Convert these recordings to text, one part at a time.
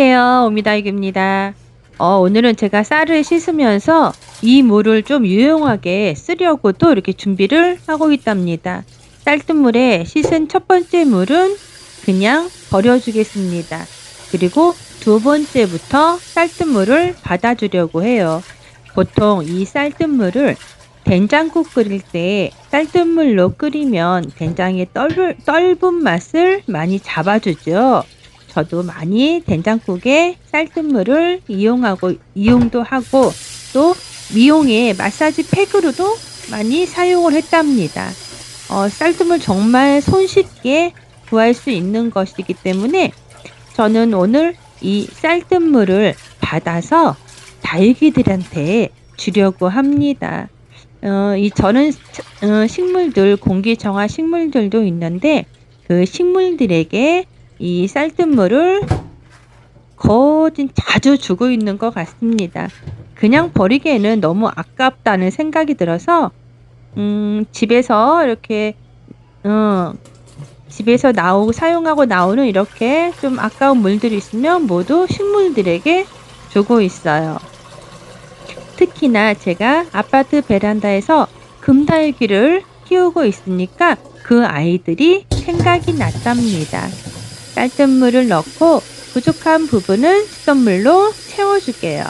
안녕하세요. 오미다익입니다. 어, 오늘은 제가 쌀을 씻으면서 이 물을 좀 유용하게 쓰려고 또 이렇게 준비를 하고 있답니다. 쌀뜨물에 씻은 첫 번째 물은 그냥 버려주겠습니다. 그리고 두 번째부터 쌀뜨물을 받아주려고 해요. 보통 이 쌀뜨물을 된장국 끓일 때 쌀뜨물로 끓이면 된장의 떫은 맛을 많이 잡아주죠. 저도 많이 된장국에 쌀뜨물을 이용하고 이용도 하고 또 미용에 마사지 팩으로도 많이 사용을 했답니다. 어, 쌀뜨물 정말 손쉽게 구할 수 있는 것이기 때문에 저는 오늘 이 쌀뜨물을 받아서 다육이들한테 주려고 합니다. 어, 이 저는 어, 식물들 공기 정화 식물들도 있는데 그 식물들에게 이 쌀뜨물을 거진 자주 주고 있는 것 같습니다. 그냥 버리기에는 너무 아깝다는 생각이 들어서 음, 집에서 이렇게 어, 집에서 나오고 사용하고 나오는 이렇게 좀 아까운 물들이 있으면 모두 식물들에게 주고 있어요. 특히나 제가 아파트 베란다에서 금달기를 키우고 있으니까 그 아이들이 생각이 났답니다. 쌀뜨물을 넣고 부족한 부분은 수돗물로 채워줄게요.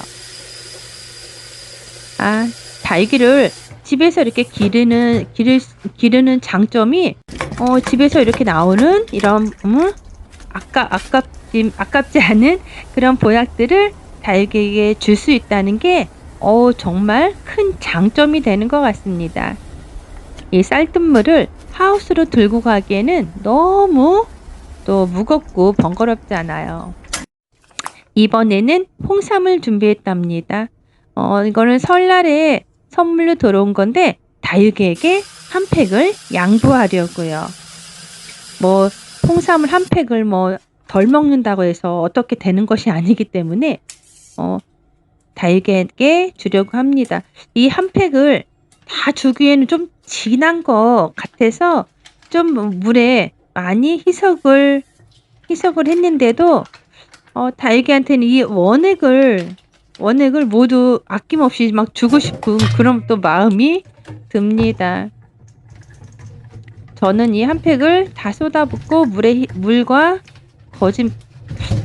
아, 달기를 집에서 이렇게 기르는 기르, 기르는 장점이 어, 집에서 이렇게 나오는 이런 음, 아까 아깝지 아깝지 않은 그런 보약들을 달기에게 줄수 있다는 게 어, 정말 큰 장점이 되는 것 같습니다. 이 쌀뜨물을 하우스로 들고 가기에는 너무 또 무겁고 번거롭지 않아요. 이번에는 홍삼을 준비했답니다. 어, 이거는 설날에 선물로 들어온 건데 다육이에게 한 팩을 양보하려고요. 뭐 홍삼을 한 팩을 뭐 덜 먹는다고 해서 어떻게 되는 것이 아니기 때문에 어, 다육이에게 주려고 합니다. 이 한 팩을 다 주기에는 좀 진한 것 같아서 좀 물에 많이 희석을 희석을 했는데도 어, 다육이한테는 이 원액을 원액을 모두 아낌없이 막 주고 싶은 그런 또 마음이 듭니다. 저는 이 한 팩을 다 쏟아붓고 물에 물과 거진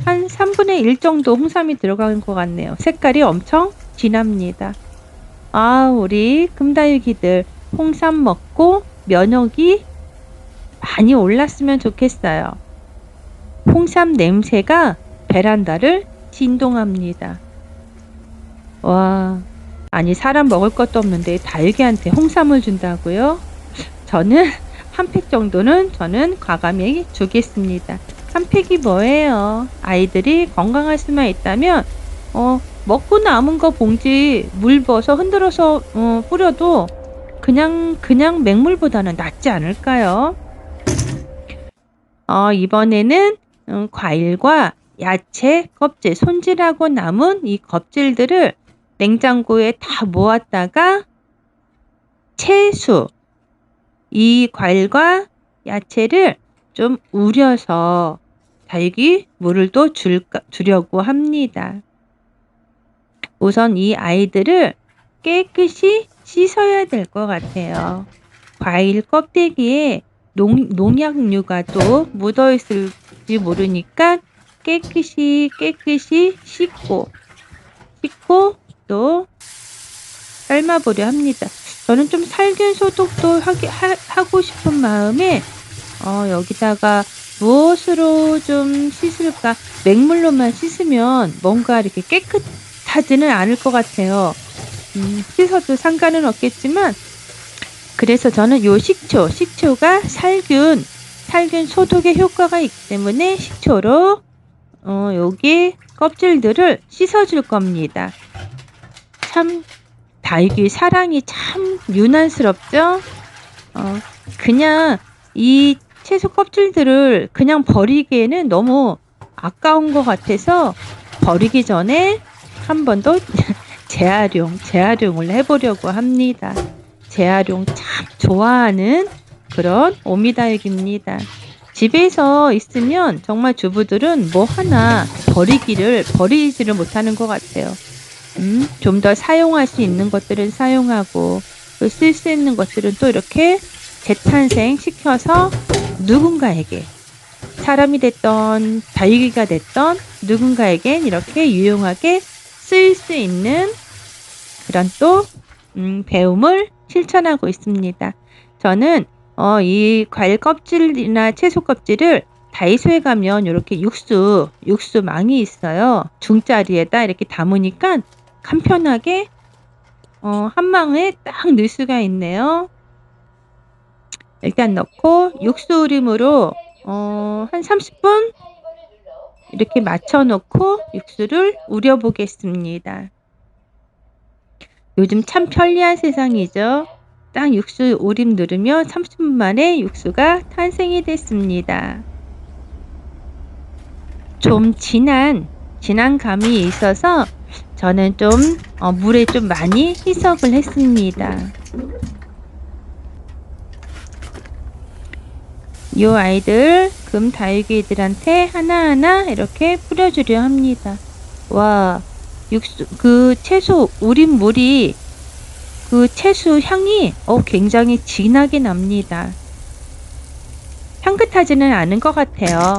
한 3분의 1 정도 홍삼이 들어간 것 같네요. 색깔이 엄청 진합니다. 아, 우리 금다육이들 홍삼 먹고 면역이 많이 올랐으면 좋겠어요. 홍삼 냄새가 베란다를 진동합니다. 와, 아니 사람 먹을 것도 없는데 다육이한테 홍삼을 준다고요? 저는 한 팩 정도는 저는 과감히 주겠습니다. 한 팩이 뭐예요? 아이들이 건강할 수만 있다면 어, 먹고 남은 거 봉지 물 부어서 흔들어서 어, 뿌려도 그냥 그냥 맹물보다는 낫지 않을까요? 어, 이번에는 음, 과일과 야채 껍질 손질하고 남은 이 껍질들을 냉장고에 다 모았다가 채수 이 과일과 야채를 좀 우려서 달기 물을 또 줄까, 주려고 합니다. 우선 이 아이들을 깨끗이 씻어야 될 것 같아요. 과일 껍데기에 농, 농약류가 또 묻어 있을지 모르니까 깨끗이 깨끗이 씻고 씻고 또 삶아보려 합니다. 저는 좀 살균 소독도 하기, 하, 하고 싶은 마음에 어, 여기다가 무엇으로 좀 씻을까? 맹물로만 씻으면 뭔가 이렇게 깨끗하지는 않을 것 같아요. 음, 씻어도 상관은 없겠지만 그래서 저는 요 식초, 식초가 살균, 살균 소독의 효과가 있기 때문에 식초로 어, 여기 껍질들을 씻어줄 겁니다. 참 달기 사랑이 참 유난스럽죠? 어, 그냥 이 채소 껍질들을 그냥 버리기에는 너무 아까운 것 같아서 버리기 전에 한 번 더 재활용, 재활용을 해보려고 합니다. 재활용 참 좋아하는 그런 오미다육입니다. 집에서 있으면 정말 주부들은 뭐 하나 버리기를 버리지를 못하는 것 같아요. 음, 좀 더 사용할 수 있는 것들은 사용하고 또 쓸 수 있는 것들은 또 이렇게 재탄생 시켜서 누군가에게 사람이 됐던 다육이가 됐던 누군가에겐 이렇게 유용하게 쓰일 수 있는 그런 또 음, 배움을 실천하고 있습니다. 저는 어, 이 과일 껍질이나 채소 껍질을 다이소에 가면 이렇게 육수, 육수 망이 있어요. 중짜리에다 이렇게 담으니까 간편하게 어, 한 망에 딱 넣을 수가 있네요. 일단 넣고 육수 우림으로 어, 한 30분 이렇게 맞춰 놓고 육수를 우려 보겠습니다. 요즘 참 편리한 세상이죠. 딱 육수 우림 누르면 30분 만에 육수가 탄생이 됐습니다. 좀 진한 진한 감이 있어서 저는 좀 어, 물에 좀 많이 희석을 했습니다. 이 아이들 금 다육이들한테 하나하나 이렇게 뿌려주려 합니다. 와, 육수 그 채소 우린 물이 그 채소 향이 어 굉장히 진하게 납니다. 향긋하지는 않은 것 같아요.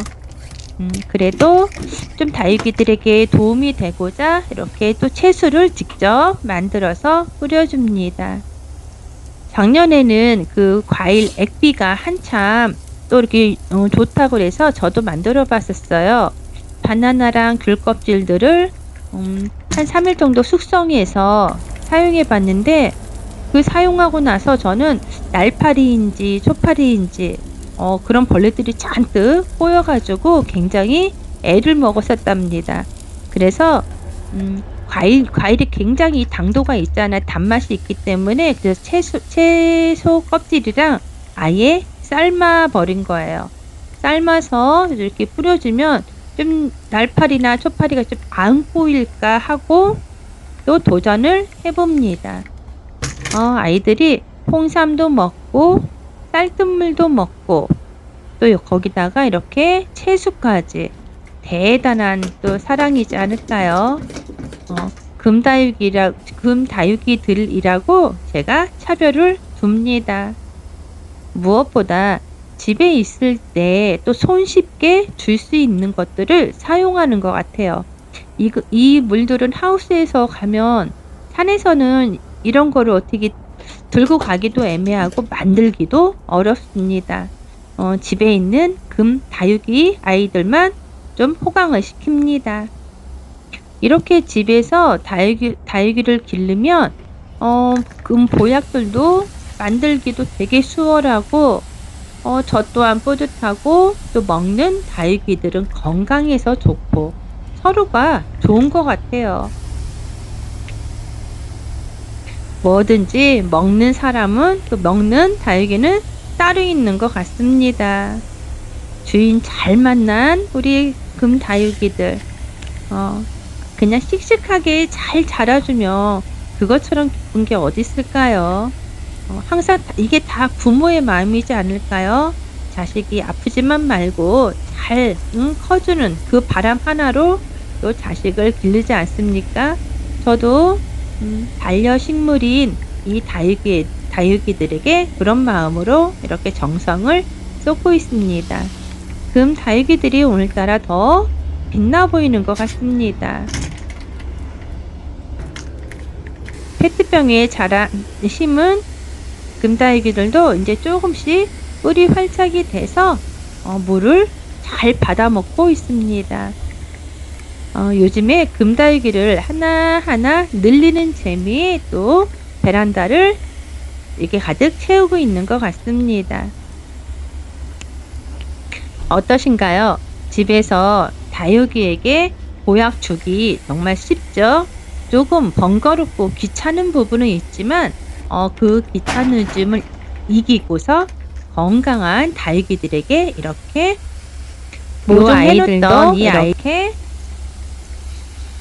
음, 그래도 좀 다육이들에게 도움이 되고자 이렇게 또 채소를 직접 만들어서 뿌려줍니다. 작년에는 그 과일 액비가 한참 또 이렇게 어, 좋다고 그래서 저도 만들어 봤었어요. 바나나랑 귤 껍질들을 음, 한 3일 정도 숙성해서 사용해 봤는데 그 사용하고 나서 저는 날파리인지 초파리인지 어, 그런 벌레들이 잔뜩 꼬여가지고 굉장히 애를 먹었었답니다. 그래서 음, 과일 과일이 굉장히 당도가 있잖아 단맛이 있기 때문에 그래서 채소 채소 껍질이랑 아예 삶아 버린 거예요. 삶아서 이렇게 뿌려주면 좀 날파리나 초파리가 좀안 꼬일까 하고 또 도전을 해봅니다. 어, 아이들이 홍삼도 먹고 쌀뜨물도 먹고 또 거기다가 이렇게 채수까지 대단한 또 사랑이지 않을까요? 어, 금다육이라 금다육이들이라고 제가 차별을 둡니다. 무엇보다 집에 있을 때 또 손쉽게 줄 수 있는 것들을 사용하는 것 같아요. 이, 이 물들은 하우스에서 가면 산에서는 이런 거를 어떻게 들고 가기도 애매하고 만들기도 어렵습니다. 어, 집에 있는 금 다육이 아이들만 좀 호강을 시킵니다. 이렇게 집에서 다육이, 다육이를 기르면 어, 금 보약들도 만들기도 되게 수월하고 어, 저 또한 뿌듯하고 또 먹는 다육이들은 건강해서 좋고 서로가 좋은 것 같아요. 뭐든지 먹는 사람은 또 먹는 다육이는 따로 있는 것 같습니다. 주인 잘 만난 우리 금 다육이들 어, 그냥 씩씩하게 잘 자라주면 그것처럼 기쁜 게 어디 있을까요? 어, 항상 이게 다 부모의 마음이지 않을까요? 자식이 아프지만 말고 잘 응, 커주는 그 바람 하나로 또 자식을 기르지 않습니까? 저도 음, 반려식물인 이 다육이, 다육이들에게 그런 마음으로 이렇게 정성을 쏟고 있습니다. 금 다육이들이 오늘따라 더 빛나 보이는 것 같습니다. 페트병에 자란 심은 금다육이들도 이제 조금씩 뿌리 활착이 돼서 어, 물을 잘 받아 먹고 있습니다. 어, 요즘에 금다육이를 하나하나 늘리는 재미에 또 베란다를 이렇게 가득 채우고 있는 것 같습니다. 어떠신가요? 집에서 다육이에게 보약 주기 정말 쉽죠? 조금 번거롭고 귀찮은 부분은 있지만 어, 그 귀찮음을 이기고서 건강한 다육이들에게 이렇게 모종해놓던 이 아이께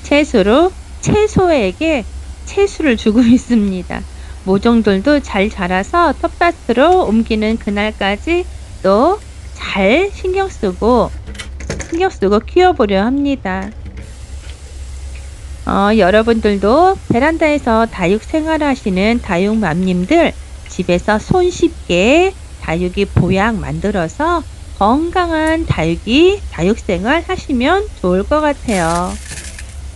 채소로 채소에게 채수를 주고 있습니다. 모종들도 잘 자라서 텃밭으로 옮기는 그날까지 또 잘 신경 쓰고 신경 쓰고 키워보려 합니다. 어, 여러분들도 베란다에서 다육 생활하시는 다육맘님들 집에서 손쉽게 다육이 보약 만들어서 건강한 다육이 다육 생활 하시면 좋을 것 같아요.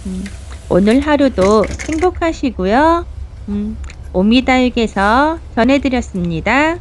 음, 오늘 하루도 행복하시고요. 음, 오미다육에서 전해드렸습니다.